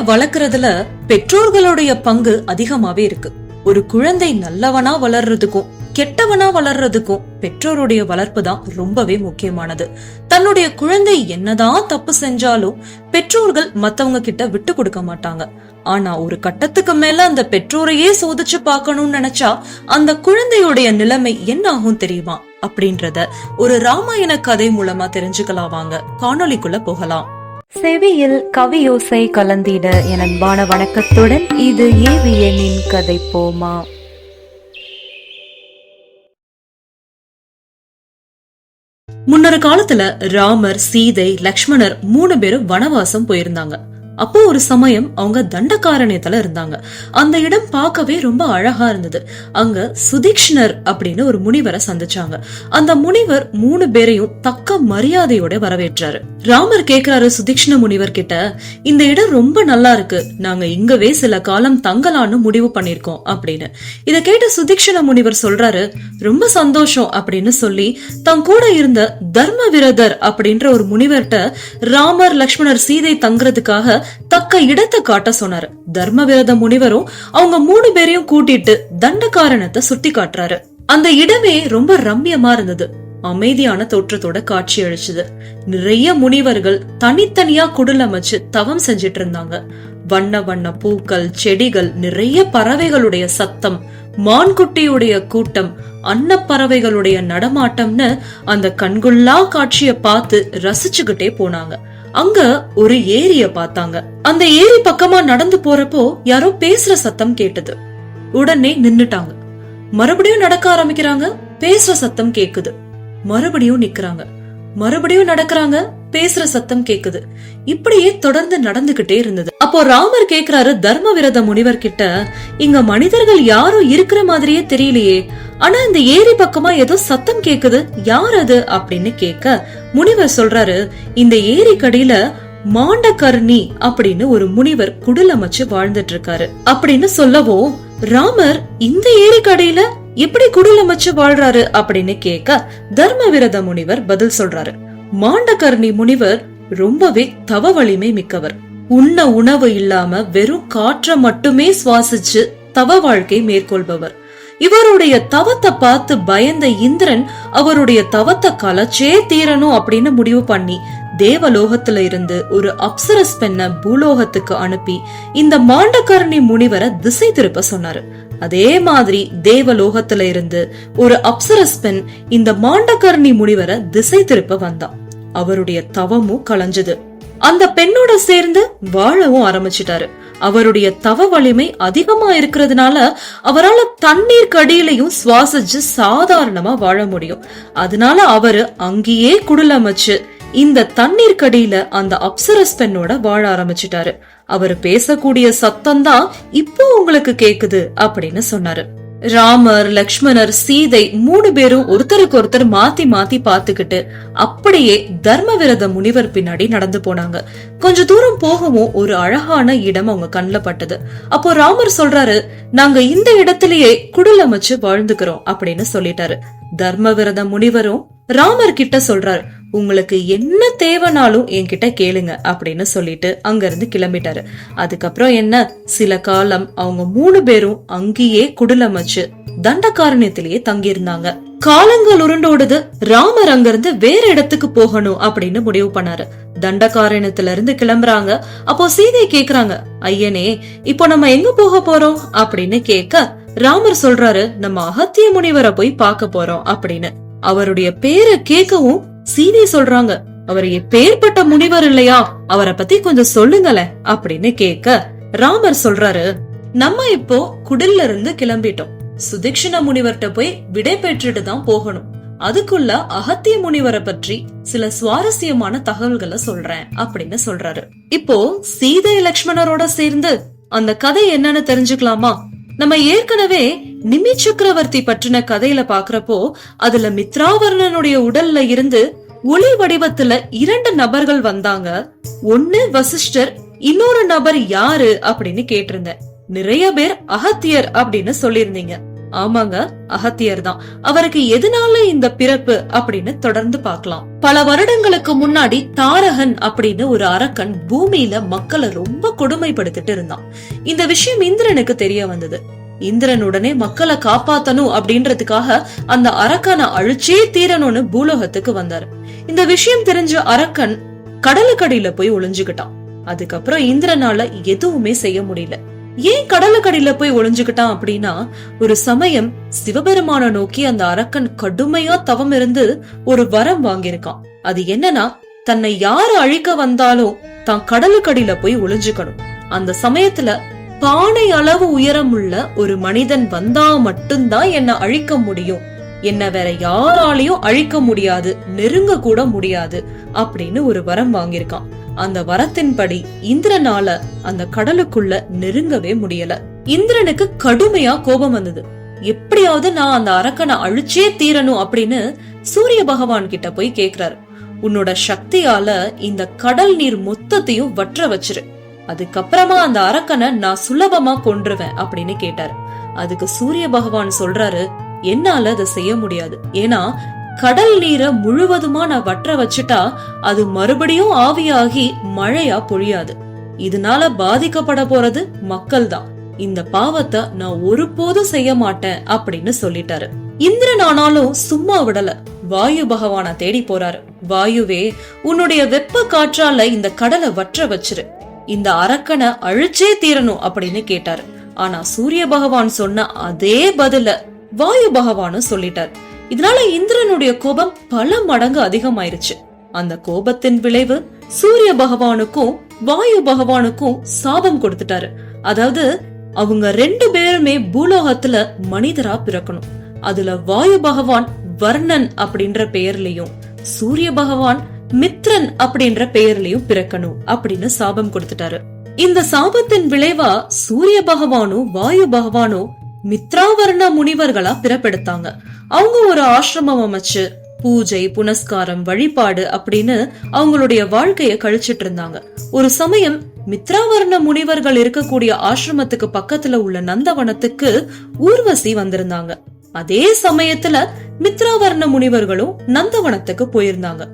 வளர்க்கறதுல பெற்றோர்களுடைய பங்கு அதிகமாவே இருக்கு. ஒரு குழந்தை நல்லவனா வளர்றதுக்கும் கெட்டவனா வளர்றதுக்கும் பெற்றோருடைய வளர்ப்பு தான் ரொம்பவே முக்கியமானது. தன்னுடைய குழந்தை என்னதான் தப்பு செஞ்சாலும் பெற்றோர்கள் மத்தவங்க கிட்ட விட்டு கொடுக்க மாட்டாங்க. ஆனா ஒரு கட்டத்துக்கு மேல அந்த பெற்றோரையே சோதிச்சு பார்க்கணும்னு நினைச்சா அந்த குழந்தையுடைய நிலைமை என்ன ஆகும் தெரியுமா? அப்படின்றத ஒரு ராமாயண கதை மூலமா தெரிஞ்சுக்கலாம் வாங்க. காணொளிக்குள்ள போகலாம். செவியில் கவியோசை கலந்திட என் அன்பான வணக்கத்துடன் இது ஏவியனின் கதை போமா. முன்னொரு காலத்துல ராமர் சீதை லக்ஷ்மணர் மூணு பேரும் வனவாசம் போயிருந்தாங்க. அப்போ ஒரு சமயம் அவங்க தண்டகாரண்யத்துல இருந்தாங்க. அந்த இடம் பார்க்கவே ரொம்ப அழகா இருந்தது. அங்க சுதீக்ஷ்ணர் அப்படின்னு ஒரு முனிவரை சந்திச்சாங்க. அந்த முனிவர் மூணு பேரையும் தக்க மரியாதையோட வரவேற்றாரு. ராமர் கேக்குறாரு சுதீக்ஷ்ண முனிவர் கிட்ட இந்த இடம் ரொம்ப நல்லா இருக்கு. நாங்க இங்கவே சில காலம் தங்கலான்னு முடிவு பண்ணிருக்கோம் அப்படின்னு. இத கேட்ட சுதீக்ஷண முனிவர் சொல்றாரு ரொம்ப சந்தோஷம் அப்படின்னு சொல்லி தன் கூட இருந்த தர்ம விரதர் அப்படின்ற ஒரு முனிவர்கிட்ட ராமர் லக்ஷ்மணர் சீதை தங்குறதுக்காக தக்க இடத்தை காட்ட சொன்னாரு. தர்மவிரத முனிவரும் அவங்க மூணு பேரையும் கூட்டிட்டு தண்டகாரணத்தை சுத்தி காட்டுறாரு. அந்த இடமே ரொம்ப ரம்யமா இருந்தது. அமைதியான தோற்றத்தோட காட்சி அளிச்சது. நிறைய முனிவர்கள் தனித்தனியா குடிலமைச்சு தவம் செஞ்சிட்டு இருந்தாங்க. வண்ண வண்ண பூக்கள் செடிகள் நிறைய பறவைகளுடைய சத்தம் மான்குட்டியுடைய கூட்டம் அன்னப்பறவைகளுடைய நடமாட்டம்னு அந்த கண்குள்ளா காட்சிய பார்த்து ரசிச்சுக்கிட்டே போனாங்க. அங்க ஒரு ஏரிய பார்த்தாங்க. அந்த ஏரி பக்கமா நடந்து போறப்போ யாரோ பேசுற சத்தம் கேட்டது. உடனே நின்னுட்டாங்க. மறுபடியும் நடக்க ஆரம்பிக்கிறாங்க பேசுற சத்தம் கேக்குது. மறுபடியும் நிக்கிறாங்க. மறுபடியும் நடக்கிறாங்க பேசுற சத்தம் கேக்குது. இப்படியே தொடர்ந்து நடந்துகிட்டே இருந்தது. அப்போ ராமர் கேக்குறாரு தர்ம விரத முனிவர் கிட்ட இங்க மனிதர்கள் யாரும் இருக்கிற மாதிரியே தெரியலையே. ஆனா இந்த ஏரி பக்கமா ஏதோ சத்தம் கேக்குது. யார் அது? அப்படின்னு கேட்க முனிவர் சொல்றாரு இந்த ஏரி கடையில மாண்டகர்ணி அப்படின்னு ஒரு முனிவர் குடிலமைச்சு வாழ்ந்துட்டு இருக்காரு. அப்படின்னு சொல்லவோ ராமர் இந்த ஏரி கடையில எப்படி குடிலமைச்சு வாழ்றாரு? அப்படின்னு கேட்க தர்ம விரத முனிவர் பதில் சொல்றாரு. மாண்டகர்ணி முனிவர் ரொம்பவே தவ வலிமை மிக்கவர். உண்ண உணவு இல்லாம வெறும் காற்ற மட்டுமே சுவாசிச்சு தவ வாழ்க்கை மேற்கொள்பவர். இவருடைய தவத்தை பார்த்து பயந்த இந்திரன் அவருடைய தவத்தை கலைச்சே தீரணும் அப்படின்னு முடிவு பண்ணி தேவலோகத்துல இருந்து ஒரு அப்சரஸ் பெண்ண பூலோகத்துக்கு அனுப்பி இந்த மாண்டகர்ணி முனிவரை திசை திருப்ப சொன்னாரு. அதே மாதிரி தேவலோகத்துல இருந்து ஒரு அப்சரஸ் பெண் இந்த மாண்டகர்ணி முனிவரை திசை திருப்ப வந்தான் அவருடைய தவமும் களைஞ்சது அந்த பெண்ணோட சேர்ந்து வாழவும் ஆரம்பிச்சிட்டாரு. அவருடைய தவ வலிமை அதிகமா இருக்கிறதுனால அவரால தண்ணீர் கடியிலையும் சுவாசிச்சு சாதாரணமா வாழ முடியும். அதனால அவரு அங்கேயே குடலமைச்சு இந்த தண்ணீர் கடியில அந்த அப்சரஸ் பெண்ணோட வாழ ஆரம்பிச்சிட்டாரு. அவர் பேசக்கூடிய சத்தம் தான் இப்போ உங்களுக்கு கேக்குது அப்படின்னு சொன்னாரு. ராமர் லக்ஷ்மணர் சீதை மூணு பேரும் ஒருத்தருக்கு ஒருத்தர் மாத்தி மாத்தி பாத்துக்கிட்டு அப்படியே தர்ம விரத முனிவர் பின்னாடி நடந்து போனாங்க. கொஞ்ச தூரம் போகவும் ஒரு அழகான இடம் அவங்க கண்ணுல பட்டது. அப்போ ராமர் சொல்றாரு நாங்க இந்த இடத்திலேயே அமைச்சு வாழ்ந்துக்கிறோம் அப்படின்னு சொல்லிட்டாரு. தர்ம விரத முனிவரும் ராமர் கிட்ட சொல்றாரு உங்களுக்கு என்ன தேவைனாலும் என்கிட்ட கேளுங்க அப்படின்னு சொல்லிட்டு அங்க இருந்து கிளம்பிட்டாரு. அதுக்கப்புறம் என்ன? சில காலம் அவங்க மூணு பேரும் அங்கேயே குடிலமைச்சு தண்டகாரண்யத்திலேயே தங்கியிருந்தாங்க. காலங்கள் உருண்டோடுது ராமர் அங்கிருந்து வேற இடத்துக்கு போகணும் அப்படின்னு முடிவு பண்ணாரு. தண்டகாரணத்துல இருந்து கிளம்புறாங்க. அப்போ சீதை கேக்குறாங்க ஐயனே இப்போ நம்ம எங்க போக போறோம்? அப்படின்னு கேட்க ராமர் சொல்றாரு நம்ம அகத்திய முனிவரை போய் பார்க்க போறோம் அப்படின்னு. அவருடைய பேரை கேட்கவும் சீதை சொல்றாங்க அவர் எப்பேற்பட்ட முனிவர் இல்லையா? அவரை பத்தி கொஞ்சம் சொல்லுங்களேன் அப்படின்னு கேட்க ராமர் சொல்றாரு நம்ம இப்போ குடில்ல இருந்து கிளம்பிட்டோம். சுதிக்ஷண முனிவர்கிட்ட போய் விடை பெற்றுட்டு தான் போகணும். அதுக்குள்ள அகத்திய முனிவரை பற்றி சில சுவாரஸ்யமான தகவல்களை சொல்றேன் அப்படின்னு சொல்றாரு. இப்போ சீதை லக்ஷ்மணரோட சேர்ந்து அந்த கதை என்னன்னு தெரிஞ்சுக்கலாமா? நம்ம ஏற்கனவே நிமி சக்கரவர்த்தி பற்றின கதையில பாக்குறப்போ அதுல மித்ராவர்ணனுடைய உடல்ல இருந்து ஒளி வடிவத்துல இரண்டு நபர்கள் வந்தாங்க. ஒன்னு வசிஷ்டர் இன்னொரு நபர் யாரு அப்படின்னு கேட்டிருந்தேன். நிறைய பேர் அகத்தியர் அப்படின்னு சொல்லிருந்தீங்க ஆமாங்க அகத்தியர் தான். அவருக்கு எதனால இந்த பிறப்பு அப்படின்னு தொடர்ந்து பார்க்கலாம். பல வருடங்களுக்கு முன்னாடி தாரகன் அப்படின்னு ஒரு அரக்கன் பூமியில மக்களை ரொம்ப கொடுமைப்படுத்திட்டு இருந்தான். இந்த விஷயம் இந்திரனுக்கு தெரிய வந்தது. இந்திரன் உடனே மக்களை காப்பாத்தணும் அப்படின்றதுக்காக அந்த அரக்கனை அழிச்சே தீரணும்னு பூலோகத்துக்கு வந்தாரு. இந்த விஷயம் தெரிஞ்ச அரக்கன் கடலுக்கடியில போய் ஒளிஞ்சுக்கிட்டான். அதுக்கப்புறம் இந்திரனால எதுவுமே செய்ய முடியல. ஏன் கடலுக்கடியில போய் ஒளிஞ்சுக்கிட்டான் அப்படின்னா ஒரு சமயம் சிவபெருமான நோக்கி அந்த அரக்கன் கடுமையா தவம் இருந்து ஒரு வரம் வாங்கியிருக்கான். அது என்னன்னா தன்னை யாரு அழிக்க வந்தாலும் தான் கடலுக்கடியில போய் ஒளிஞ்சுக்கணும். அந்த சமயத்துல பானை அளவு உயரம் உள்ள ஒரு மனிதன் வந்தா மட்டும்தான் என்ன அழிக்க முடியும். என்ன வேற யாராலையும் அழிக்க முடியாது நெருங்க கூட முடியாது அப்படின்னு ஒரு வரம் வாங்கியிருக்கான். அந்த வரத்தின்படி இந்திரனால அந்த கடலுக்குள்ள நெருங்கவே முடியல. இந்திரனுக்கு கடுமையா கோபம் வந்தது. எப்படியாவது நான் அந்த அரக்கனை அழிச்சே தீரணும் அப்படின்னு சூரிய பகவான் கிட்ட போய் கேக்குறாரு. உன்னோட சக்தியால இந்த கடல் நீர் மொத்தத்தையும் வற்ற வச்சிரு. அதுக்கப்புறமா அந்த அரக்கனை நான் சுலபமா கொன்றுவேன் அப்படின்னு கேட்டாரு. அதுக்கு சூரிய பகவான் சொல்றாரு என்னால அதை செய்ய முடியாது. ஏன்னா கடல் நீரை முழுவதுமா நான் வற்ற வச்சுட்டா அது மறுபடியும் ஆவியாகி மழையா பொழியாது. இதனால பாதிக்கப்பட போறது மக்கள் தான் இந்த பாவத்தை நான் ஒருபோதும் செய்ய மாட்டேன் அப்படின்னு சொல்லிட்டாரு. இந்திரன் ஆனாலும் சும்மா விடல. வாயு பகவான தேடி போறாரு. வாயுவே உன்னுடைய வெப்ப காற்றால இந்த கடலை வற்ற வச்சிரு. இந்த அரக்கனை அழிச்சே தீரணும் அப்படின்னு கேட்டாரு. ஆனா சூரிய பகவான் சொன்ன அதே பதில வாயு பகவானும் சொல்லிட்டார். இதனால இந்திரனுடைய கோபம் பல மடங்கு அதிகமாயிருச்சு. அந்த கோபத்தின் விளைவு சூரிய பகவானுக்கும் வாயு பகவானுக்கும் சாபம் கொடுத்துட்டாரு. அதாவது அவங்க ரெண்டு பேருமே பூலோகத்துல மனிதரா பிறக்கணும். அதுல வாயு பகவான் வர்ணன் அப்படின்ற பெயர்லயும் சூரிய பகவான் மித்ரன் அப்படின்ற பெயர்லயும் பிறக்கணும் அப்படின்னு சாபம் கொடுத்துட்டாரு. இந்த சாபத்தின் விளைவா சூரிய பகவானும் வாயு பகவானும் மித்ராவர்ண முனிவர்களா பிறப்பெடுத்தாங்க. அவங்க ஒரு ஆசிரமம் அமைச்சு பூஜை புனஸ்காரம் வழிபாடு அப்படின்னு அவங்களுடைய வாழ்க்கைய கழிச்சிட்டு இருந்தாங்க. ஒரு சமயம் மித்ராவர்ண முனிவர்கள் இருக்கக்கூடிய ஆசிரமத்துக்கு பக்கத்துல உள்ள நந்தவனத்துக்கு ஊர்வசி வந்திருந்தாங்க. அதே சமயத்துல மித்ராவர்ண முனிவர்களும் நந்தவனத்துக்கு போயிருந்தாங்க.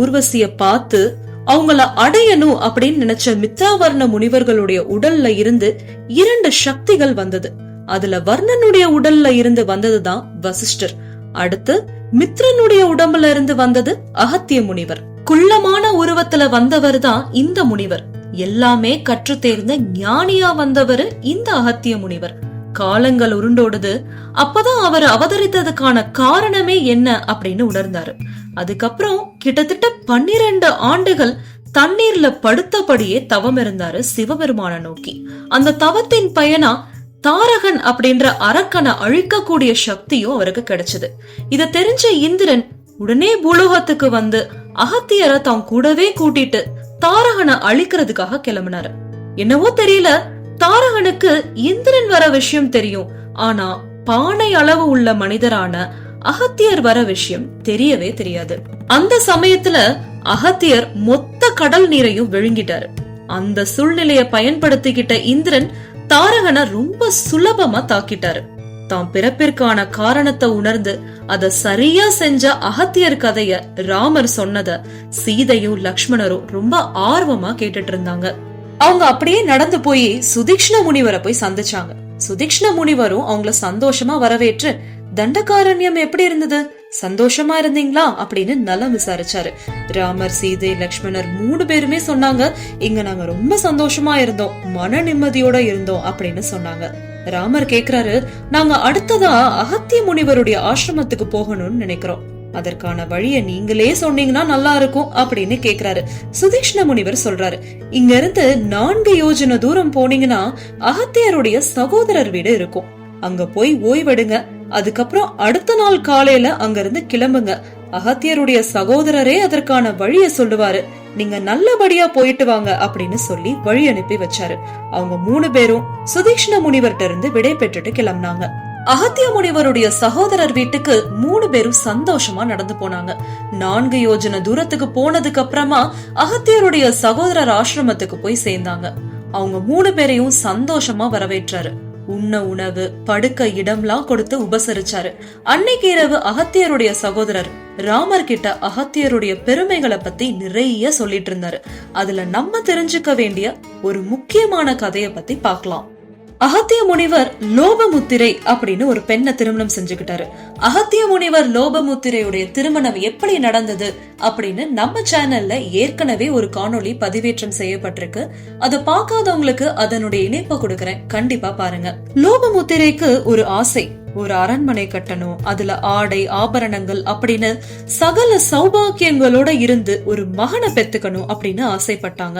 ஊர்வசிய பார்த்து அவங்கள அடையணும் அப்படின்னு நினைச்ச மித்ராவர்ண முனிவர்களுடைய உடல்ல இருந்து இரண்டு சக்திகள் வந்தது. அதுல வர்ணனுடைய உடல்ல இருந்து வந்ததுதான் வசிஷ்டர். அடுத்து மித்ரனுடைய உடம்புல இருந்து வந்தது அகத்திய முனிவர். குள்ளமான உருவத்துல வந்தவர் தான் இந்த முனிவர். எல்லாமே கற்று தேர்ந்த ஞானியா வந்தவர் இந்த அகத்திய முனிவர். காலங்கள் உருண்டோடுது அப்பதான் அவர் அவதரித்ததுக்கான காரணமே என்ன அப்படின்னு உணர்ந்தாரு. அதுக்கப்புறம் கிட்டத்தட்ட பன்னிரண்டு ஆண்டுகள் தண்ணீர்ல படுத்தபடியே தவம் இருந்தாரு சிவபெருமான நோக்கி. அந்த தவத்தின் பயனா தாரகன் அப்படின்ற அரக்கனை அழிக்கக்கூடிய சக்தியும் அவருக்கு கிடைச்சது. இத தெரிஞ்ச இந்திரன் உடனே பூலோகத்துக்கு வந்து அகத்தியரை தான் கூடவே கூட்டிட்டு தாரகனை அழிக்கிறதுக்காக கிளம்பினாரு. என்னவோ தெரியல தாரகனுக்கு இந்திரன் வர விஷயம் தெரியும். ஆனா பானை அளவு உள்ள மனிதரான அகத்தியர் வர விஷயம் தெரியவே தெரியாது. அந்த சமயத்துல அகத்தியர் மொத்த கடல் நீரையும் விழுங்கிட்டாரு. அந்த சூழ்நிலையை பயன்படுத்திக்கிட்ட இந்திரன் தாரகனை ரொம்ப சுலபமா தாக்கிட்டாரு. தாம் பிறப்பிற்கான காரணத்தை உணர்ந்து அத சரியா செஞ்ச அகத்தியர் கதைய ராமர் சொன்னத சீதையும் லக்ஷ்மணரும் ரொம்ப ஆர்வமா கேட்டுட்டு இருந்தாங்க. அவங்க அப்படியே நடந்து போய் சுதீக்ஷ்ண முனிவரை போய் சந்திச்சாங்க. சுதீக்ஷ்ண முனிவரும் அவங்கள சந்தோஷமா வரவேற்று தண்டகாரண்யம் எப்படி இருந்தது? சந்தோஷமா இருந்தீங்களா அப்படின்னு நலம் விசாரிச்சாரு. ராமர் சீதை லக்ஷ்மணர் மூணு பேருமே சொன்னாங்க இங்க நாங்க ரொம்ப சந்தோஷமா இருந்தோம் மன நிம்மதியோட இருந்தோம் அப்படின்னு சொன்னாங்க. ராமர் கேக்குறாரு நாங்க அடுத்ததா அகத்திய முனிவருடைய ஆசிரமத்துக்கு போகணும்னு நினைக்கிறோம். அதற்கான வழிய நீங்களே சொன்னீங்கன்னா நல்லா இருக்கும் அப்படின்னு கேக்குறாரு. சுதீஷ்ண முனிவர் சொல்றாரு இங்க இருந்து நான்கு யோஜனை தூரம் போனீங்கன்னா அகத்தியருடைய சகோதரர் வீடு இருக்கும். அங்க போய் ஓய்வெடுங்க. அதுக்கப்புறம் அடுத்த நாள் காலையில அங்க இருந்து கிளம்புங்க. அகத்தியருடைய சகோதரரே அதற்கான வழிய சொல்லுவாரு. நீங்க நல்லபடியா போயிட்டு வாங்க அப்படின்னு சொல்லி வழி அனுப்பி வச்சாரு. அவங்க மூணு பேரும் சுதீஷ்ண முனிவர்கிட்ட இருந்து விடை பெற்றுட்டு கிளம்பினாங்க. அகத்திய முனிவருடைய சகோதரர் வீட்டுக்கு மூணு பேரும் சந்தோஷமா நடந்து போனாங்க. நான்கு யோஜன தூரத்துக்கு போனதுக்கு அப்புறமா அகத்தியருடைய சகோதரர் ஆசிரமத்துக்கு போய் சேர்ந்தாங்க. அவங்க மூணு பேரையும் சந்தோஷமா வரவேற்றாரு. உண்ண உணவு படுக்க இடம்லாம் கொடுத்து உபசரிச்சாரு. அன்னைக்கு இரவு அகத்தியருடைய சகோதரர் ராமர் கிட்ட அகத்தியருடைய பெருமைகளை பத்தி நிறைய சொல்லிட்டு இருந்தாரு. அதுல நம்ம தெரிஞ்சுக்க வேண்டிய ஒரு முக்கியமான கதைய பத்தி பார்க்கலாம். அகத்திய முனிவர் லோபமுத்திரை அப்படின்னு ஒரு பெண்ணை திருமணம் செஞ்சுக்கிட்டாரு. அகத்திய முனிவர் லோபமுத்திரையுடைய திருமணம் எப்படி நடந்தது அப்படின்னு நம்ம சேனல்ல ஏற்கனவே ஒரு காணொளி பதிவேற்றம் செய்யப்பட்டிருக்கு. அதை பார்க்காதவங்களுக்கு அதனுடைய இணைப்பை கொடுக்கறேன். கண்டிப்பா பாருங்க. லோபமுத்திரைக்கு ஒரு ஆசை. ஒரு அரண்மனை கட்டணும் அதுல ஆடை ஆபரணங்கள் அப்படின்னு சகல சௌபாக்கியங்களோட இருந்து ஒரு மகனை பெத்துக்கணும் அப்படின்னு ஆசைப்பட்டாங்க.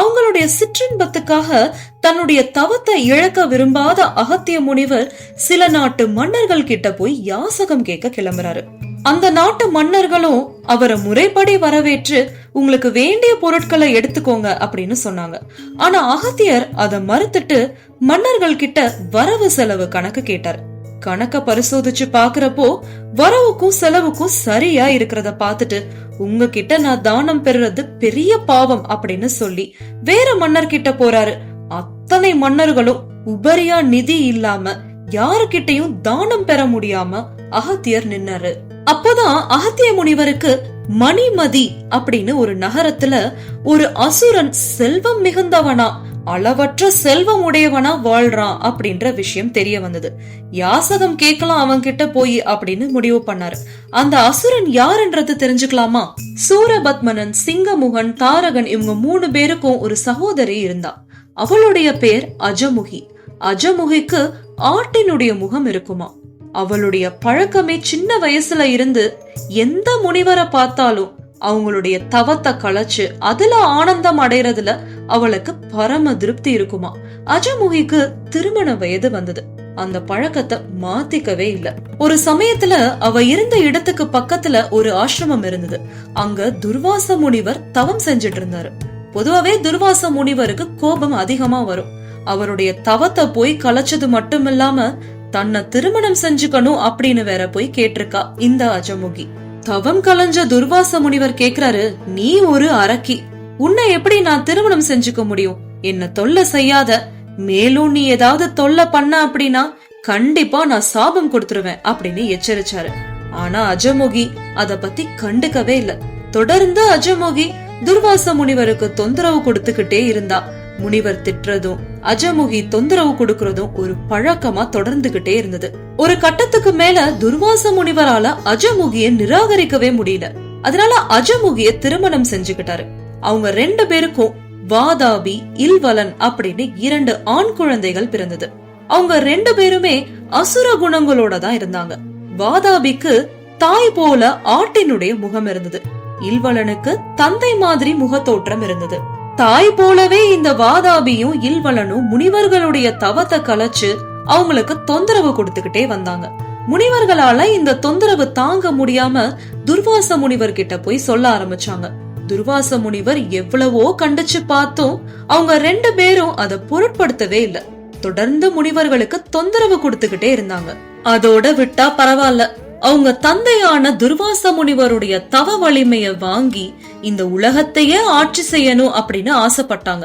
அவங்களுடைய சிற்றின்பத்துக்காக தன்னுடைய தவத்தை இழக்க விரும்பாத அகத்திய முனிவர் சில நாட்டு மன்னர்கள் கிட்ட போய் யாசகம் கேட்க கிளம்புறாரு. அந்த நாட்டு மன்னர்களும் அவரை முறைப்படி வரவேற்று உங்களுக்கு வேண்டிய பொருட்களை எடுத்துக்கோங்க அப்படின்னு சொன்னாங்க. ஆனா அகத்தியர் அதை மறுத்துட்டு மன்னர்கள் கிட்ட வரவு செலவு கணக்கு கேட்டார். கணக்க பரிசோதிச்சு பாக்குறப்போ வரவுக்கும் செலவுக்கும் சரியா இருக்கிறத பார்த்துட்டு உங்ககிட்ட நான் தானம் பெறுறது பெரிய பாவம் அப்படின்னு சொல்லி வேற மன்னர் கிட்ட போறாரு. அத்தனை மன்னர்களும் உபரியா நிதி இல்லாம யாருகிட்டயும் தானம் பெற முடியாம அகத்தியர் நின்னாரு. அப்பதான் அகத்திய முனிவருக்கு மணிமதி அப்படின்னு ஒரு நகரத்துல ஒரு அசுரன் செல்வம் மிகுந்தவனா அளவற்ற செல்வம் உடையவனா வாழ்றான் அப்படின்ற விஷயம் தெரிய வந்தது. யாசகம் கேட்கலாம் அவன் கிட்ட போய் அப்படின்னு முடிவு பண்ணாரு. அந்த அசுரன் யாருன்றது தெரிஞ்சுக்கலாமா? சூரபத்மனன் சிங்கமுகன் தாரகன் இவங்க மூணு பேருக்கும் ஒரு சகோதரி இருந்தா. அவளுடைய பேர் அஜமுகி. அஜமுகிக்கு ஆட்டினுடைய முகம் இருக்குமா? அவளுடைய பழக்கமே சின்ன வயசுல இருந்து எந்த முனிவரை பார்த்தாலும் அவங்களுடைய தவத்தை களைச்சு அதுல ஆனந்தம் அடைறதுல அவளுக்கு பரம திருப்தி இருக்குமா? அஜமுகிக்கு திருமண வயது வந்தது. அந்த பழக்கத்தை மாத்திக்கவே இல்ல. ஒரு சமயத்துல அவ இருந்த இடத்துக்கு பக்கத்துல ஒரு ஆசிரமம் இருந்தது. அங்க துர்வாச முனிவர் தவம் செஞ்சிட்டு இருந்தாரு. பொதுவாவே துர்வாச முனிவருக்கு கோபம் அதிகமா வரும். அவருடைய தவத்தை போய் கலைச்சது மட்டும் இல்லாம தன்னை திருமணம் செஞ்சுக்கணும் அப்படின்னு வேற போய் கேட்டிருக்கா இந்த அஜமுகி. தவம் கலைஞ்ச துர்வாச முனிவர் கேக்குறாரு நீ ஒரு அரக்கி. உன்னை எப்படி நான் திருமணம் செஞ்சுக்க முடியும்? என்ன தொல்லை செய்யாத. மேலும் நீ ஏதாவது தொல்லை பண்ண அப்படின்னா கண்டிப்பா நான் சாபம் கொடுத்துருவேன் அப்படின்னு எச்சரிச்சாரு. ஆனா அஜமுகி அத பத்தி கண்டுக்கவே இல்ல. தொடர்ந்து அஜமுகி துர்வாச முனிவருக்கு தொந்தரவு கொடுத்துக்கிட்டே இருந்தா. முனிவர் திட்டுறதும் அஜமுகி தொந்தரவு கொடுக்கறதும் ஒரு பழக்கமா தொடர்ந்துகிட்டே இருந்தது. ஒரு கட்டத்துக்கு மேல துர்வாச முனிவரால அஜமுகிய நிராகரிக்கவே முடியல. அதனால அஜமுகிய திருமணம் செஞ்சுக்கிட்டாரு. அவங்க ரெண்டு பேருக்கும் வாதாபி இல்வலன் அப்படின்னு இரண்டு ஆண் குழந்தைகள் பிறந்தது. அவங்க ரெண்டு பேருமே அசுர குணங்களோட தான் இருந்தாங்க. வாதாபிக்கு தாய் போல ஆட்டினுடைய முகம் இருந்தது. இல்வலனுக்கு தந்தை மாதிரி முகத்தோற்றம் இருந்தது. தாய் போலவே இந்த வாதாபியும் இல்வலனும் முனிவர்களுடைய தவத்தை கலைச்சு அவங்களுக்கு தொந்தரவு கொடுத்துக்கிட்டே வந்தாங்க. முனிவர்களால இந்த தொந்தரவு தாங்க முடியாம துர்வாச முனிவர் கிட்ட போய் சொல்ல ஆரம்பிச்சாங்க. துர்வாச முனிவர் எவ்வளவோ கண்டிச்சு பார்த்தும் அவங்க ரெண்டு பேரும் அதை பொருட்படுத்தவே இல்ல. தொடர்ந்து முனிவர்களுக்கு தொந்தரவு கொடுத்துக்கிட்டே இருந்தாங்க. அதோட விட்டா பரவாயில்ல. அவங்க தந்தையான துர்வாச முனிவருடைய தவ வலிமைய வாங்கி இந்த உலகத்தையே ஆட்சி செய்யணும் அப்படின்னு ஆசைப்பட்டாங்க.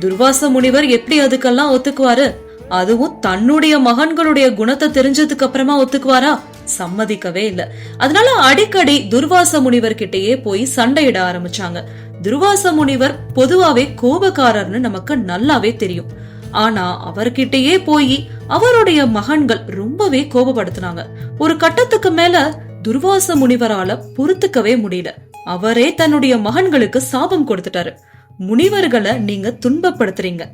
துர்வாச முனிவர் எப்படி அதுக்கெல்லாம் ஒத்துக்குவாரு? அதுவும் தன்னுடைய மகன்களுடைய குணத்தை தெரிஞ்சதுக்கு அப்புறமா ஒத்துக்குவாரா? சம்மதிக்கவே இல்ல. அதனால அடிக்கடி துர்வாச முனிவர் கிட்டேயே போய் சண்டையிட ஆரம்பிச்சாங்க. துர்வாச முனிவர் பொதுவாவே கோபக்காரர்னு நமக்கு நல்லாவே தெரியும். ஆனா அவர்கிட்டயே போய் அவருடைய மகன்கள் ரொம்பவே கோபப்படுத்தினாங்க. ஒரு கட்டத்துக்கு மேல துர்வாச முனிவரால பொறுத்துக்கவே முடியல. அவரே தன்னுடைய மகன்களுக்கு சாபம் கொடுத்துட்டாரு. முனிவர்களை நீங்க துன்பப்படுத்துறீங்க.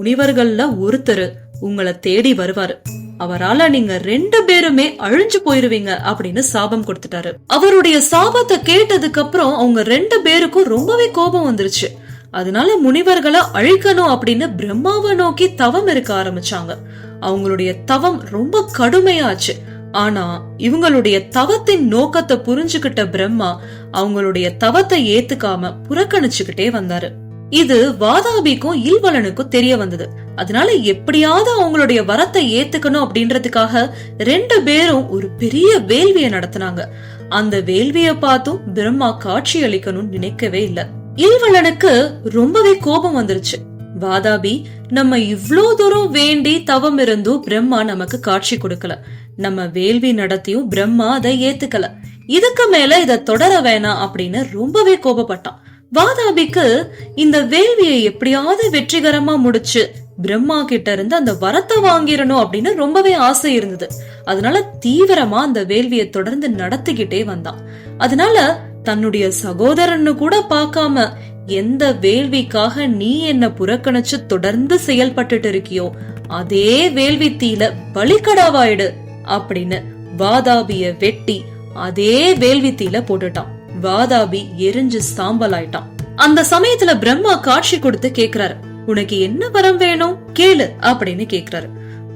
முனிவர்கள்ல ஒருத்தர் உங்களை தேடி வருவாரு. அவரால நீங்க ரெண்டு பேருமே அழிஞ்சு போயிருவீங்க அப்படின்னு சாபம் கொடுத்துட்டாரு. அவருடைய சாபத்தை கேட்டதுக்கு அப்புறம் அவங்க ரெண்டு பேருக்கும் ரொம்பவே கோபம் வந்துருச்சு. அதனால முனிவர்களை அழிக்கணும் அப்படின்னு பிரம்மாவை நோக்கி தவம் இருக்க ஆரம்பிச்சாங்க. அவங்களுடைய தவம் ரொம்ப கடுமையாச்சு. ஆனா இவங்களுடைய தவத்தின் நோக்கத்தை புரிஞ்சுகிட்ட பிரம்மா அவங்களுடைய தவத்தை ஏத்துக்காம புறக்கணிச்சுக்கிட்டே வந்தாரு. இது வாதாபிக்கும் இல்வலனுக்கும் தெரிய வந்தது. அதனால எப்படியாவது அவங்களுடைய வரத்தை ஏத்துக்கணும் அப்படின்றதுக்காக ரெண்டு பேரும் ஒரு பெரிய வேள்வியை நடத்தினாங்க. அந்த வேள்வியை பார்த்தும் பிரம்மா காட்சி அளிக்கணும்னு நினைக்கவே இல்லை. இல்வலனுக்கு ரொம்பவே கோபம் வந்துருச்சு. வாதாபி நம்ம இவ்ளோ தூரம் வேண்டி தவம் இருந்தும் பிரம்மா நமக்கு காட்சி கொடுக்கல. நம்ம வேள்வி நடத்தியும் பிரம்மா அதை ஏத்துக்கல. இதுக்கு மேல இத தொடர வேணாம் அப்படின்னு ரொம்பவே கோபப்பட்டான். வாதாபிக்கு இந்த வேள்வியை எப்படியாவது வெற்றிகரமா முடிச்சு பிரம்மா கிட்ட இருந்து அந்த வரத்தை வாங்கிடணும் அப்படின்னு ரொம்பவே ஆசை இருந்தது. அதனால தீவிரமா அந்த வேள்வியை தொடர்ந்து நடத்திக்கிட்டே வந்தான். அதனால தன்னுடைய சகோதரன்னு கூட பார்க்காம எந்த வேள்விக்காக நீ என்ன புறக்கணிச்சு தொடர்ந்து செயல்பட்டுட்டு இருக்கியோ அதே வேள்வி தீல பலிக்கடாவாயிடு அப்படின்னு வாதாபிய வெட்டி அதே வேள்வி தீல போட்டுட்டான். வாதாபி எரிஞ்சு சாம்பல் ஆயிட்டான் அந்த சமயத்துல பிரம்மா காட்சி கொடுத்து கேக்குறாரு. உனக்கு என்ன வரம் வேணும்? கேளு அப்படின்னு கேக்குறாரு.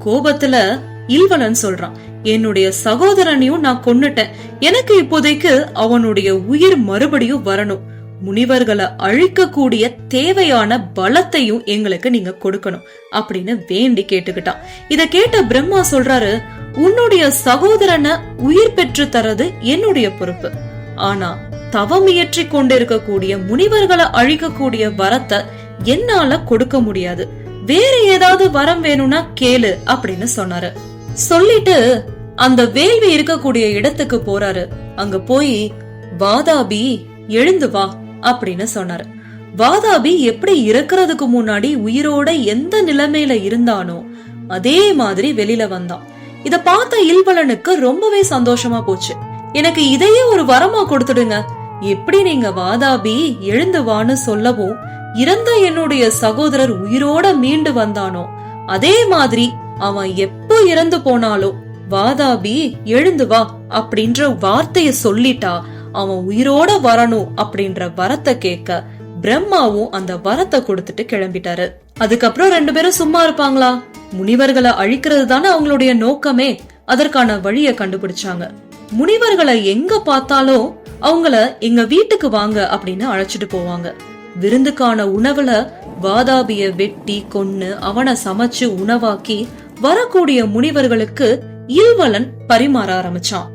கோபத்துல இல்வலன் சொல்றான் என்னுடைய சகோதரனையும் நான் கொன்னுட்டேன். எனக்கு இப்போதைக்கு அவனுடைய உயிர் மறுபடியும் வரணும். முனிவர்களை அழிக்கக்கூடிய தேவையான பலத்தையும் எங்களுக்கு நீங்க கொடுக்கணும் அப்படின்னு வேண்டி கேட்டுக்கிட்டான். இத கேட்ட பிரம்மா சொல்றாரு உன்னுடைய சகோதரனை உயிர் பெற்று தரது என்னுடைய பொறுப்பு. ஆனா தவம் இயற்றி கொண்டிருக்கக்கூடிய முனிவர்களை அழிக்கக்கூடிய வரத்தை என்னால கொடுக்க முடியாது. வேற ஏதாவது வரம் வேணும்னா கேளு அப்படின்னு சொன்னாரு. சொல்லிட்டு அந்த வேள்வி இருக்கக்கூடிய இடத்துக்கு போறாரு. அங்க போய் வாதாபி எழுந்து வா அப்படின்னு சொன்னாரு. வாதாபி எப்படி இறக்குறதுக்கு முன்னாடி உயிரோட எந்த நிலைமையில இருந்தானோ அதே மாதிரி வெளியில வந்தான். இத பார்த்த இல்வலனுக்கு ரொம்பவே சந்தோஷமா போச்சு. எனக்கு இதையே ஒரு வரமா கொடுத்துடுங்க. எப்படி நீங்க வாதாபி எழுந்து வான்னு சொல்லவும் இறந்த என்னுடைய சகோதரர் உயிரோட மீண்டு வந்தானோ அதே மாதிரி அவன் எப்போ இறந்து போனாலோ வாதாபி எழுந்து வா அப்படின்ற வார்த்தைய சொல்லிட்டா அவன் உயிரோட வரணும் அப்படின்ற வரத்தை கேட்க பிரம்மாவும் அந்த வரத்தை கொடுத்துட்டு கிளம்பிட்டாரு. அதுக்கப்புறம் ரெண்டு பேரும் சும்மா இருப்பாங்களா? முனிவர்களை அழிக்கிறது தானே அவங்களுடைய நோக்கமே. அதற்கான வழிய கண்டுபிடிச்சாங்க. முனிவர்களை எங்க பார்த்தாலும் அவங்கள எங்க வீட்டுக்கு வாங்க அப்படின்னு அழைச்சிட்டு போவாங்க. விருந்துக்கான உணவுல வாதாபிய வெட்டி கொன்னு அவனை சமைச்சு உணவாக்கி வரக்கூடிய முனிவர்களுக்கு இல்வலன் பரிமாற ஆரம்பிச்சான்.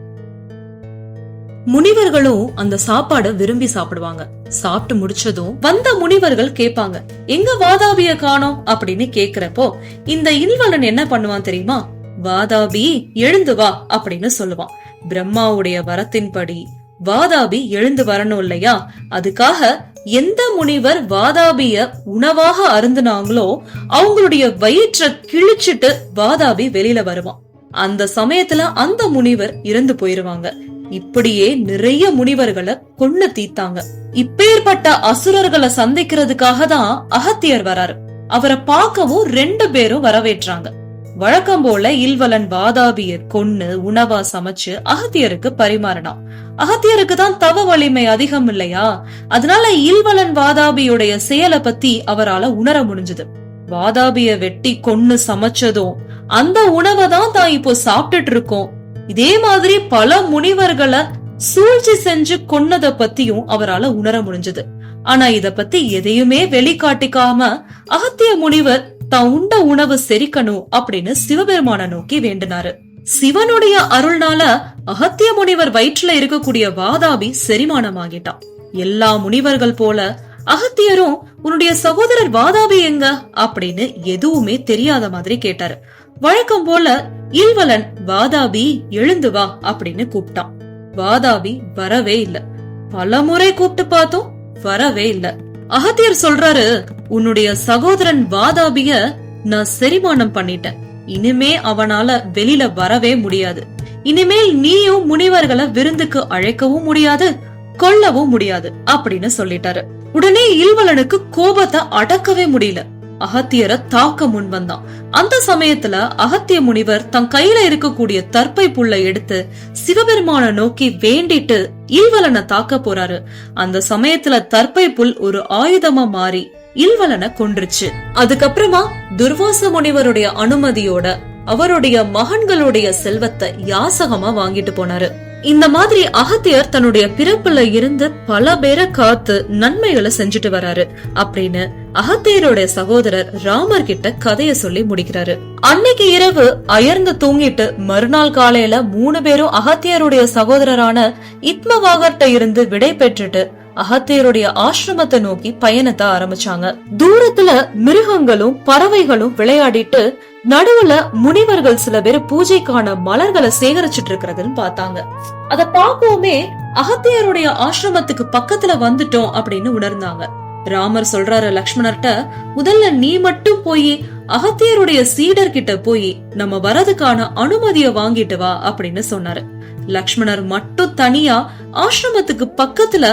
முனிவர்களும் அந்த சாப்பாட விரும்பி சாப்பிடுவாங்க. சாப்பிட்டு முடிச்சதும் வந்த முனிவர்கள் கேட்பாங்க எங்க வாதாபிய காணோம்? அப்படின்னு கேக்குறப்போ இந்த இல்வலன் என்ன பண்ணுவான் தெரியுமா? வாதாபி எழுந்து வா அப்படின்னு சொல்லுவான். பிரம்மாவுடைய வரத்தின்படி வாதாபி எழுந்து வரணும் இல்லையா? அதுக்காக எந்த முனிவர் வாதாபிய உணவாக அருந்துனாங்களோ அவங்களுடைய வயிற்ற கிழிச்சிட்டு வாதாபி வெளியில வருவான். அந்த சமயத்துல அந்த முனிவர் இறந்து போயிருவாங்க. இப்படியே நிறைய முனிவர்களை கொன்னு தீத்தாங்க இப்பேற்பட்ட அசுரர்களை சந்திக்கிறதுக்காக தான் அகத்தியர் வராரு. அவரை பார்க்கவும் ரெண்டு பேரும் வரவேற்றாங்க. வழக்கம் போல இல்வலன் வாதாபியர் கொன்னு உணவா சமைச்சு அகத்தியருக்கு பரிமாறினான் அகத்தியருக்கு தான் தவ வலிமை அதிகம் இல்லையா? அதனால இல்வலன் வாதாபியுடைய செயலை பத்தி அவரால உணர முடிஞ்சது. வாதாபிய வெட்டி கொன்னு சமைச்சதும் அந்த உணவை தான் தான் இப்போ சாப்பிட்டுட்டு இருக்கோம். இதே மாதிரி பல முனிவர்களை சூழ்ச்சி செஞ்சு கொன்னத பத்தியும் அவரால உணர முடிஞ்சது. ஆனா இத பத்தி எதையுமே வெளிக்காட்டிக்காம அகத்திய முனிவர் தான் உண்ட உணவு செரிக்கணும் அப்படின்னு சிவபெருமான நோக்கி வேண்டினாரு. சிவனுடைய அருள்னால அகத்திய முனிவர் வயிற்றுல இருக்கக்கூடிய வாதாபி செரிமானமாகிட்டான் எல்லா முனிவர்கள் போல அகத்தியரும் உன்னுடைய சகோதரர் வாதாபி எங்க? அப்படின்னு எதுவுமே தெரியாத மாதிரி கேட்டாரு. வழக்கம் போல இல்வலன் வாதாபி எழுந்து வா அப்படின்னு கூப்பிட்டான். வாதாபி வரவே இல்ல. பல முறை கூப்பிட்டு பார்த்தோம் வரவே இல்ல. அகத்தியர் சொல்றாரு உன்னுடைய சகோதரன் வாதாபிய நான் செரிமானம் பண்ணிட்டேன். இனிமே அவனால வெளியில வரவே முடியாது. இனிமேல் நீயும் முனிவர்களை விருந்துக்கு அழைக்கவும் முடியாது கொல்லவும் முடியாது அப்படின்னு சொல்லிட்டாரு. உடனே இல்வலனுக்கு கோபத்தை அடக்கவே முடியல. அகத்தியரை தாக்க முன் வந்தான். அந்த சமயத்துல அகத்திய முனிவர் தன் கையில இருக்கக்கூடிய தற்பை புல்ல எடுத்து சிவபெருமான நோக்கி வேண்டிட்டு இல்வலனை தாக்க போறாரு. அந்த சமயத்துல தற்பை புல் ஒரு ஆயுதமா மாறி இல்வலனை கொன்றுச்சு. அதுக்கப்புறமா துர்வாச முனிவருடைய அனுமதியோட அவருடைய மகன்களுடைய செல்வத்தை யாசகமா வாங்கிட்டு போனாரு. இந்த மாதிரி அகத்தியர் தன்னுடைய பிறப்புல இருந்து பல பேரை காத்து நன்மைகளை செஞ்சுட்டு வராரு. அப்படின்னு அகத்தியருடைய சகோதரர் ராமர் கிட்ட கதைய சொல்லி முடிக்கிறாரு. அன்னைக்கு இரவு அயர்ந்து தூங்கிட்டு மறுநாள் காலையில மூணு பேரும் அகத்தியருடைய சகோதரரான இத்மவாகர்ட்ட இருந்து விடை பெற்றுட்டு அகத்தியருடைய ஆசிரமத்தை நோக்கி பயணத்தை ஆரம்பிச்சாங்க. தூரத்துல மிருகங்களும் பறவைகளும் விளையாடிட்டு நடுவுல முனிவர்கள் சில பேர் பூஜைக்கான மலர்களை சேகரிச்சிட்டு இருக்கிறதுன்னு பார்த்தாங்க. அத பார்க்கவுமே அகத்தியருடைய ஆசிரமத்துக்கு பக்கத்துல வந்துட்டோம் அப்படின்னு உணர்ந்தாங்க. ராமர் சொல்றாரு லக்ஷ்மணர்ட்ட முதல்ல நீ மட்டும் போய் அகத்தியருடைய சீடர் கிட்ட போய் நம்ம வரதுக்கான அனுமதிய வாங்கிட்டு வா அப்படின்னு சொன்னாரு. லக்ஷ்மணர் மட்டும் தனியா ஆசிரமத்துக்கு பக்கத்துல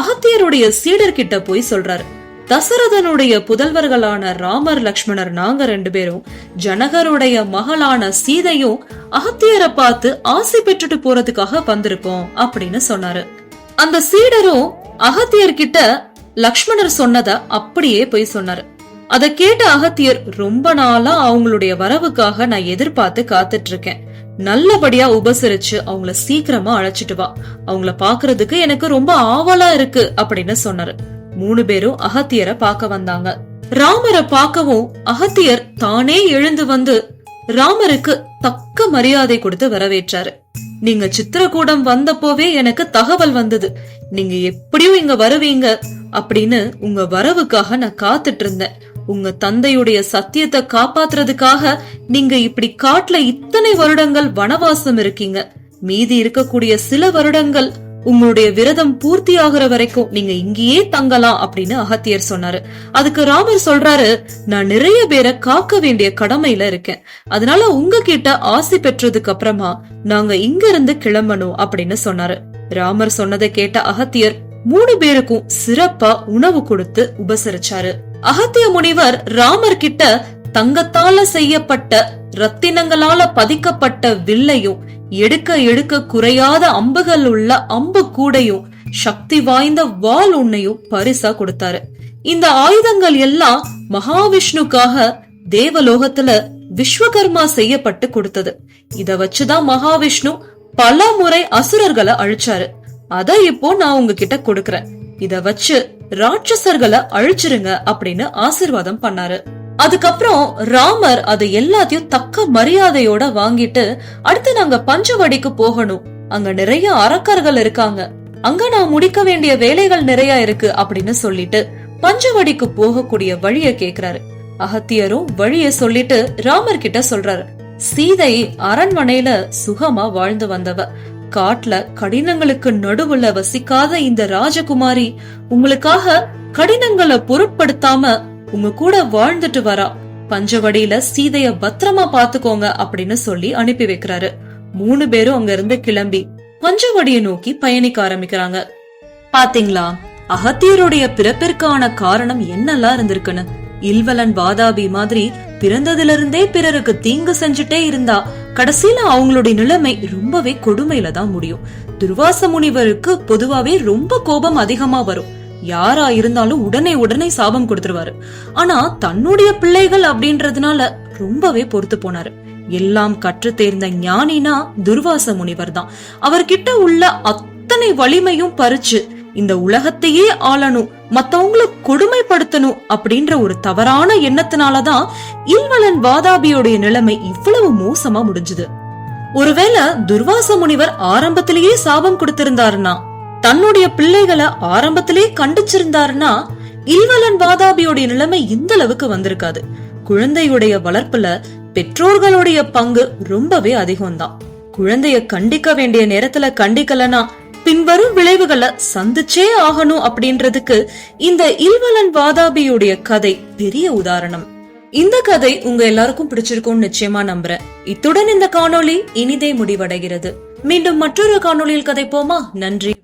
அகத்தியருடைய சீடர் கிட்ட போய் சொல்றாரு. தசரதனுடைய புதல்வர்களான ராமர் லக்ஷ்மணர் நாங்க ரெண்டு பேரும் ஜனகருடைய மகளான சீதையும் அகத்தியரை பார்த்து ஆசை பெற்றுட்டு போறதுக்காக வந்திருக்கோம் அப்படின்னு சொன்னாரு. அந்த சீடரும் அகத்தியர்கிட்ட லக்ஷ்மணர் சொன்னத அப்படியே போய் சொன்னாரு. அத கேட்ட அகத்தியர் ரொம்ப நாளா அவங்களுடைய வரவுக்காக நான் எதிர்பார்த்து காத்துட்டு இருக்கேன். நல்லபடியா உபசரிச்சு அவங்கள சீக்கிரமா அழைச்சிட்டு வா. அவங்கள பாக்குறதுக்கு எனக்கு ரொம்ப ஆவலா இருக்கு அப்படின்னு சொன்னாரு. மூணு பேரும் அகத்தியரை பார்க்க வந்தாங்க. ராமரை பார்க்கவும் அகத்தியர் தானே எழுந்து வந்து ராமருக்கு தக்க மரியாதை கொடுத்து வரவேற்றாரு. நீங்க சித்திரகூடம் வந்தப்போவே எனக்கு தகவல் வந்தது. நீங்க எப்படியும் இங்க வருவீங்க அப்படின்னு உங்க வரவுக்காக நான் காத்துட்டு இருந்தேன். உங்க தந்தையுடைய சத்தியத்தை காப்பாத்துறதுக்காக நீங்க இப்படி காட்டுல இத்தனை வருடங்கள் வனவாசம் இருக்கீங்க. மீதி இருக்கக்கூடிய சில வருடங்கள் உங்களுடைய விரதம் பூர்த்தி ஆகுற வரைக்கும் நீங்க இங்கேயே தங்கலாம் அப்படின்னு அகத்தியர் சொன்னாரு. அதுக்கு ராமர் சொல்றாரு நான் நிறைய பேரை காக்க வேண்டிய கடமையில இருக்கேன். அதனால உங்ககிட்ட ஆசை பெற்றதுக்கு அப்புறமா நாங்க இங்க இருந்து கிளம்பணும் அப்படின்னு சொன்னாரு. ராமர் சொன்னதை கேட்ட அகத்தியர் மூணு பேருக்கும் சிறப்பா உணவு கொடுத்து உபசரிச்சாரு. அகத்திய முனிவர் ராமர் கிட்ட தங்கத்தால செய்யப்பட்ட ரத்தினங்களால பதிக்கப்பட்ட வில்லையும் எடுக்க எடுக்க குறையாத அம்புகள் உள்ள அம்பு கூடையும் சக்தி வாய்ந்த வாள் உன்னையும் பரிசா கொடுத்தாரு. இந்த ஆயுதங்கள் எல்லாம் மகாவிஷ்ணுக்காக தேவலோகத்துல விஸ்வகர்மா செய்யப்பட்டு கொடுத்தது. இத வச்சுதான் மகாவிஷ்ணு பல முறை அசுரர்களை அழிச்சாரு. அத இப்போ நான் உங்ககிட்ட கொடுக்கறேன். இத வச்சு ராட்சசர்களை அழிச்சிருங்க அப்படின்னு ஆசிர்வாதம் பண்ணாரு. அதுக்கப்புறம் ராமர் அதை எல்லாத்தையும் தக்க மரியாதையோட வாங்கிட்டு அடுத்து நாங்க பஞ்சவடிக்கு போகணும். அங்க நிறைய அரக்கர்கள் இருக்காங்க. அங்க நான் முடிக்க வேண்டிய வேலைகள் நிறைய இருக்கு அப்படின்னு சொல்லிட்டு பஞ்சவடிக்கு போகக்கூடிய வழிய கேக்குறாரு. அகத்தியரும் வழிய சொல்லிட்டு ராமர் கிட்ட சொல்றாரு. சீதை அரண்மனையில சுகமா வாழ்ந்து வந்தவ. காட்டுல கடினங்களுக்கு நடுவுல வசிக்காத இந்த ராஜகுமாரி உங்களுக்காக கடினங்களை பொருட்படுத்தாம உங்க கூட வாழ்ந்துட்டு வரா. பஞ்சவடியில சீதைய பத்திரமா பாத்துக்கோங்க அப்படின்னு சொல்லி அனுப்பி வைக்கிறாரு. மூணு பேரும் அங்க இருந்து கிளம்பி பஞ்சவடியை நோக்கி பயணிக்க ஆரம்பிக்கிறாங்க. பாத்தீங்களா? அகத்தியருடைய பிறப்பிற்கான காரணம் என்னெல்லாம் இருந்திருக்குன்னு? இல்வலன் வாதாபி மாதிரி பிறந்ததிலிருந்தே பிறருக்கு தீங்கு செஞ்சுட்டே இருந்தா கடைசியில அவங்களுடைய நிலைமை ரொம்பவே கொடுமையில தான் முடியும். துர்வாச முனிவருக்கு பொதுவாவே ரொம்ப கோபம் அதிகமா வரும். யாரா இருந்தாலும் உடனே உடனே சாபம் கொடுத்துருவாரு. ஆனா தன்னுடைய பிள்ளைகள் அப்படின்றதுனால ரொம்பவே பொறுத்து போனாரு. எல்லாம் கற்று தேர்ந்த ஞானினா துர்வாச முனிவர் தான். அவர்கிட்ட உள்ள அத்தனை வலிமையும் பறிச்சு இந்த உலகத்தையே ஆளணும் மத்தவங்கள கொடுமைப்படுத்தணும் அப்படின்ற ஒரு தவறான எண்ணத்தினாலதான் இல்வலன் வாதாபியோடைய நிலைமை இவ்வளவு மோசமா முடிஞ்சது. ஒருவேளை துர்வாச முனிவர் ஆரம்பத்திலேயே சாபம் கொடுத்திருந்தாருன்னா தன்னுடைய பிள்ளைகளை ஆரம்பத்திலே கண்டிச்சிருந்தாருன்னா இல்வலன் வாதாபியோடைய நிலைமை இந்த அளவுக்கு வந்திருக்காது. குழந்தையுடைய வளர்ப்புல பெற்றோர்களுடைய பங்கு ரொம்பவே அதிகம்தான். குழந்தைய கண்டிக்க வேண்டிய நேரத்துல கண்டிக்கலனா பின்வரும் விளைவுகளை சந்திச்சே ஆகணும் அப்படின்றதுக்கு இந்த இல்வலன் வாதாபியுடைய கதை பெரிய உதாரணம். இந்த கதை உங்க எல்லாருக்கும் பிடிச்சிருக்கும்னு நிச்சயமா நம்புறேன். இத்துடன் இந்த காணொளி இனிதே முடிவடைகிறது. மீண்டும் மற்றொரு காணொளியில் கதைப்போமா? நன்றி